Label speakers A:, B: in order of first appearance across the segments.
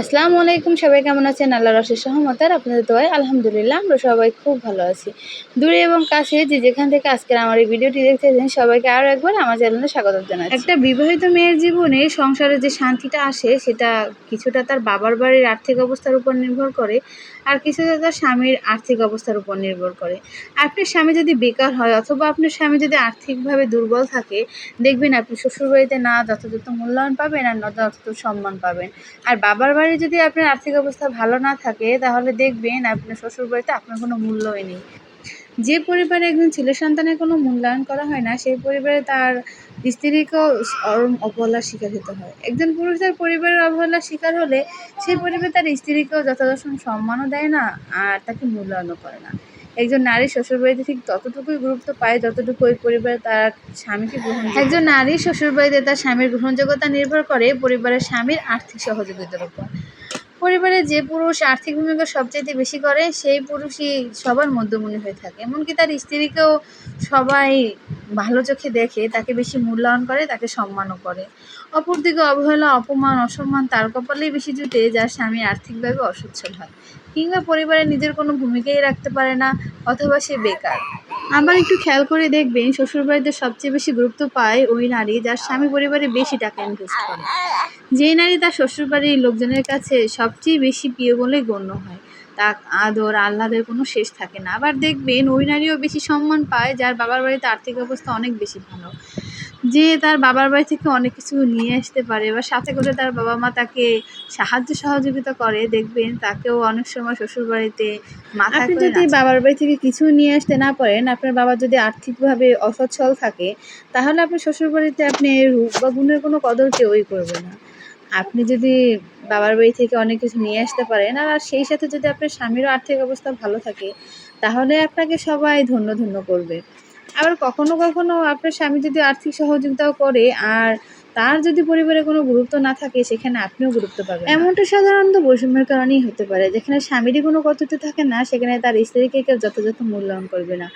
A: আসসালামু আলাইকুম, সবাই কেমন আছেন? আল্লাহ রসের সহমতার আপনাদের দোয়ায় আলহামদুলিল্লাহ আমরা সবাই খুব ভালো আছি। দূরে এবং কাছে যে যেখান থেকে আজকের আমার এই ভিডিওটি দেখতেছেন, সবাইকে আরও একবার আমার চ্যানেলে স্বাগত জানাচ্ছি। একটা বিবাহিত মেয়ের জীবনে সংসারে যে শান্তিটা আসে, সেটা কিছুটা তার বাবার বাড়ির আর্থিক অবস্থার উপর নির্ভর করে আর কিছুটা তার স্বামীর আর্থিক অবস্থার উপর নির্ভর করে। আপনার স্বামী যদি বেকার হয় অথবা আপনার স্বামী যদি আর্থিকভাবে দুর্বল থাকে, দেখবেন আপনি শ্বশুরবাড়িতে না যথাযথ মূল্যায়ন পাবেন আর না যথাযথ সম্মান পাবেন। আর বাবার বাড়ি যদি আপনার আর্থিক অবস্থা ভালো না থাকে, তাহলে দেখবেন আপনার শ্বশুর বাড়িতে আপনার কোনো মূল্যই নেই। যে পরিবারে একজন ছেলে সন্তানের কোনো মূল্যায়ন করা হয় না, সেই পরিবারে তার স্ত্রীকেও অবহেলার শিকার হতে হয়। একজন পুরুষের পরিবারের অবহেলার শিকার হলে, সেই পরিবারে তার স্ত্রীকেও যথাযথ সম্মানও দেয় না আর তাকে মূল্যায়নও করে না। একজন নারী শ্বশুরবাড়িতে ঠিক ততটুকুই গুরুত্ব পায় যতটুকু ওই পরিবারে তার স্বামীকে গ্রহণ একজন নারী শ্বশুরবাড়িতে তার স্বামীর গ্রহণযোগ্যতা নির্ভর করে পরিবারের স্বামীর আর্থিক সহযোগিতার উপর। পরিবারে যে পুরুষ আর্থিক ভূমিকা সবচাইতে বেশি করে, সেই পুরুষই সবার মধ্যমণি হয়ে থাকে। এমনকি তার স্ত্রীকেও সবাই ভালো চোখে দেখে, তাকে বেশি মূল্যায়ন করে, তাকে সম্মানও করে। অপরদিকে অবহেলা, অপমান, অসম্মান তার কপালেই বেশি জুটে, যার স্বামী আর্থিকভাবে অসচ্ছল হয়। কিংবা পরিবারে নিজের কোনো ভূমিকাই রাখতে পারে না, অথবা সে বেকার। আবার একটু খেয়াল করে দেখবেন, শ্বশুরবাড়িতে সবচেয়ে বেশি গুরুত্ব পায় ওই নারী, যার স্বামী পরিবারে বেশি টাকা ইনভেস্ট করে। যে নারী তার শ্বশুরবাড়ির লোকজনের কাছে সবচেয়ে বেশি প্রিয় বলে গণ্য হয়। তার আদর আহ্লাদের কোনো শেষ থাকে না। আবার দেখবেন ওই নারীও বেশি সম্মান পায় যার বাবার বাড়িতে আর্থিক অবস্থা অনেক বেশি ভালো। যে তার বাবার বাড়ি থেকে অনেক কিছু নিয়ে আসতে পারে বা সাথে করে তার বাবা মা তাকে সাহায্য সহযোগিতা করে দেখবেন তাকেও অনেক সময় শ্বশুর বাড়িতে মাথা
B: আপনি যদি
A: বাবার বাড়ি থেকে কিছু নিয়ে আসতে না পারেন আপনার বাবা যদি আর্থিকভাবে অসচ্ছল থাকে তাহলে আপনার শ্বশুর বাড়িতে আপনি রূপ বা গুণের কোনো কদর কেউই করবে না। আপনি যদি বাবার বাড়ি থেকে অনেক কিছু নিয়ে আসতে পারেন। আর সেই সাথে যদি আপনার স্বামীরও আর্থিক অবস্থা ভালো থাকে, তাহলে আপনাকে সবাই ধন্য ধন্য করবে। আবার কখনো কখনো আপনার স্বামী যদি আর্থিক সহযোগিতাও করে, আর তার যদি পরিবারে কোনো গুরুত্ব না থাকে সেখানে আপনিও গুরুত্ব পাবেন এমনটা সাধারণত বৈষম্যের কারণেই হতে পারে। যেখানে স্বামীরই কোনো কর্তৃত্ব থাকে না সেখানে তার স্ত্রীকে কেউ যথাযথ মূল্যায়ন করবে না।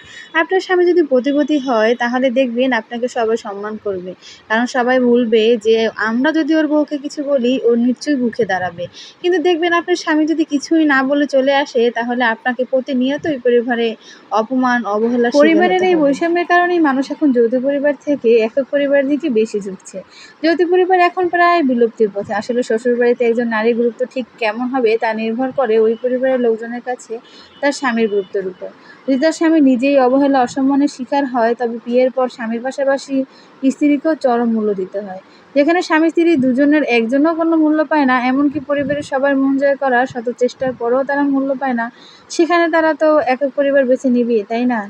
A: আপনার স্বামী যদি প্রতিপতি হয় তাহলে দেখবেন আপনাকে সবাই সম্মান করবে। কারণ সবাই বলবে যে আমরা যদি ওর বউকে কিছু বলি ও নিশ্চয়ই মুখে দাঁড়াবে। কিন্তু দেখবেন আপনার স্বামী যদি কিছুই না বলে চলে আসে তাহলে আপনাকে প্রতিনিয়ত ওই পরিবারে অপমান অবহেলা পরিবারের এই বৈষম্যের কারণেই মানুষ এখন যৌথ পরিবার থেকে একক পরিবার দিকে বেশি ঝুঁকছে। যৌথ পরিবার এখন প্রায় বিলুপ্তির পথে। আসলে শ্বশুরবাড়িতে একজন নারীর গুরুত্ব ঠিক কেমন হবে তা নির্ভর করে ওই পরিবারের লোকজনের কাছে তার স্বামীর গুরুত্বের উপর। যদি তার স্বামী নিজেই অবহেলা, অসম্মানের শিকার হয়, তবে বিয়ের পর স্বামীর পাশাপাশি স্ত্রীকেও চরম মূল্য দিতে হয়। যেখানে স্বামী, স্ত্রী দুজনের একজনও কোনো মূল্য পায় না, এমনকি পরিবারের সবার মন জয় করার শত চেষ্টার পরেও তারা মূল্য পায় না, সেখানে তারা তো একক পরিবার বেছে নিবে তাই না?